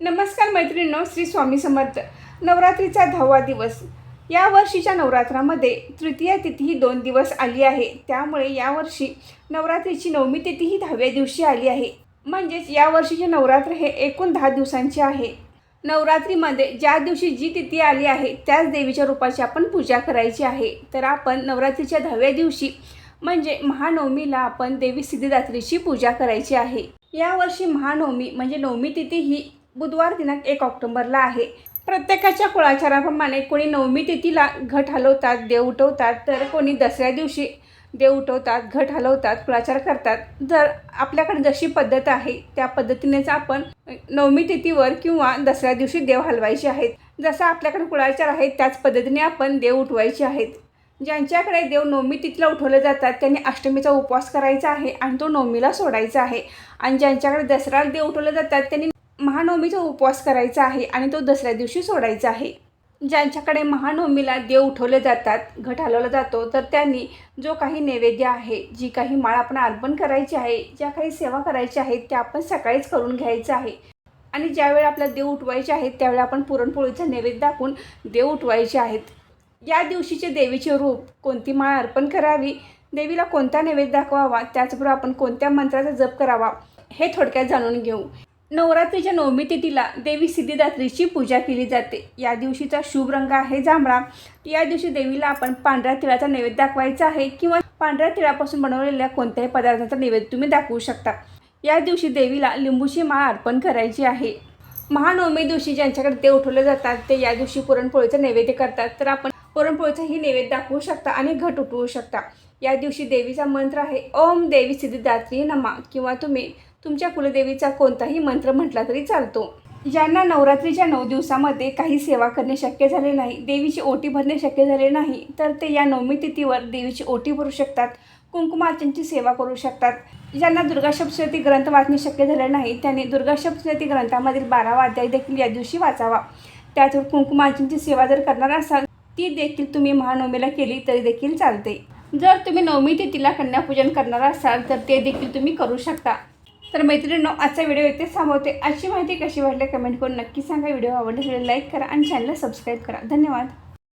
नमस्कार मैत्रिणींनो श्री स्वामी समर्थ. नवरात्रीचा दहावा दिवस. या वर्षीच्या नवरात्रामध्ये तृतीया तिथी ही दोन दिवस आली आहे. त्यामुळे यावर्षी नवरात्रीची नवमी तिथी ही दहाव्या दिवशी आली आहे. म्हणजेच या वर्षीचे नवरात्र हे एकूण दहा दिवसांचे आहे. नवरात्रीमध्ये ज्या दिवशी जी तिथी आली आहे त्याच देवीच्या रूपाची आपण पूजा करायची आहे. तर आपण नवरात्रीच्या दहाव्या दिवशी म्हणजे महानवमीला आपण देवी सिद्धिदात्रीची पूजा करायची आहे. यावर्षी महानवमी म्हणजे नवमी तिथी ही बुधवार दिनांक एक ऑक्टोबरला आहे. प्रत्येकाच्या कुळाचाराप्रमाणे कोणी नवमी तिथीला घट हलवतात देव उठवतात तर कोणी दसऱ्या दिवशी देव उठवतात घट हलवतात कुळाचार करतात. जर आपल्याकडे जशी पद्धत आहे त्या पद्धतीनेच आपण नवमी तिथीवर किंवा दसऱ्या दिवशी देव हलवायचे आहेत. जसं आपल्याकडे कुळाचार आहेत त्याच पद्धतीने आपण देव उठवायचे आहेत. ज्यांच्याकडे देव नवमी तिथीला उठवले जातात त्यांनी अष्टमीचा उपवास करायचा आहे आणि तो नवमीला सोडायचा आहे. आणि ज्यांच्याकडे दसऱ्याला देव उठवले जातात त्यांनी महानवमीचा उपवास करायचा आहे आणि तो दसऱ्या दिवशी सोडायचा आहे. ज्यांच्याकडे महानवमीला देव उठवले जातात घट हलवला जातो तर त्यांनी जो काही नैवेद्य आहे जी काही माळ आपण अर्पण करायची आहे ज्या काही सेवा करायच्या आहेत त्या आपण सकाळीच करून घ्यायचं आहे. आणि ज्यावेळी आपला देव उठवायचे आहेत त्यावेळी आपण पुरणपोळीचा नैवेद्य दाखवून देव उठवायचे आहेत. या दिवशीचे देवीचे रूप कोणती माळ अर्पण करावी देवीला कोणता नैवेद्य दाखवावा त्याचबरोबर आपण कोणत्या मंत्राचा जप करावा हे थोडक्यात जाणून घेऊ. नवरात्रीच्या नवमी तिथीला देवी सिद्धिदात्रीची पूजा केली जाते. या दिवशीचा शुभ रंग आहे जांभळा. या दिवशी देवीला आपण पांढऱ्या तिळाचा नैवेद्य दाखवायचा आहे किंवा पांढऱ्या तिळापासून बनवलेल्या कोणत्याही पदार्थाचा नैवेद्य तुम्ही दाखवू शकता. या दिवशी देवीला लिंबूची माळ अर्पण करायची आहे. महानवमी दिवशी ज्यांच्याकडे ते उठवले जातात ते या दिवशी पुरणपोळीचं नैवेद्य करतात. तर आपण पुरणपोळीचाही नैवेद्य दाखवू शकता आणि घट उठवू शकता. या दिवशी देवीचा मंत्र आहे ओम देवी सिद्धिदात्री नमा. किंवा तुम्ही तुमच्या कुलदेवीचा कोणताही मंत्र म्हटला तरी चालतो. ज्यांना नवरात्रीच्या नऊ दिवसामध्ये काही सेवा करणे शक्य झाले नाही देवीची ओटी भरणे शक्य झाले नाही तर ते या नवमी तिथीवर देवीची ओटी भरू शकतात कुंकुमार्चनची सेवा करू शकतात. ज्यांना दुर्गा सप्तशती ग्रंथ वाचणे शक्य झाले नाही त्यांनी दुर्गा सप्तशती ग्रंथामधील बारावा अध्याय देखील या दिवशी वाचावा. त्यातून कुंकुमार्चनची सेवा जर करणार असाल ती देखील तुम्ही महानवमीला केली तरी देखील चालते. जर तुम्ही नवमी तिथीला कन्यापूजन करणार असाल तर ते देखील तुम्ही करू शकता. तर मैत्रिणींनो आजचा व्हिडिओ इथे थांबवते. आजची माहिती कशी वाटली कमेंट करून नक्की सांगा. व्हिडिओ आवडला व्हिडिओ लाईक करा आणि चॅनलला सबस्क्राईब करा. धन्यवाद.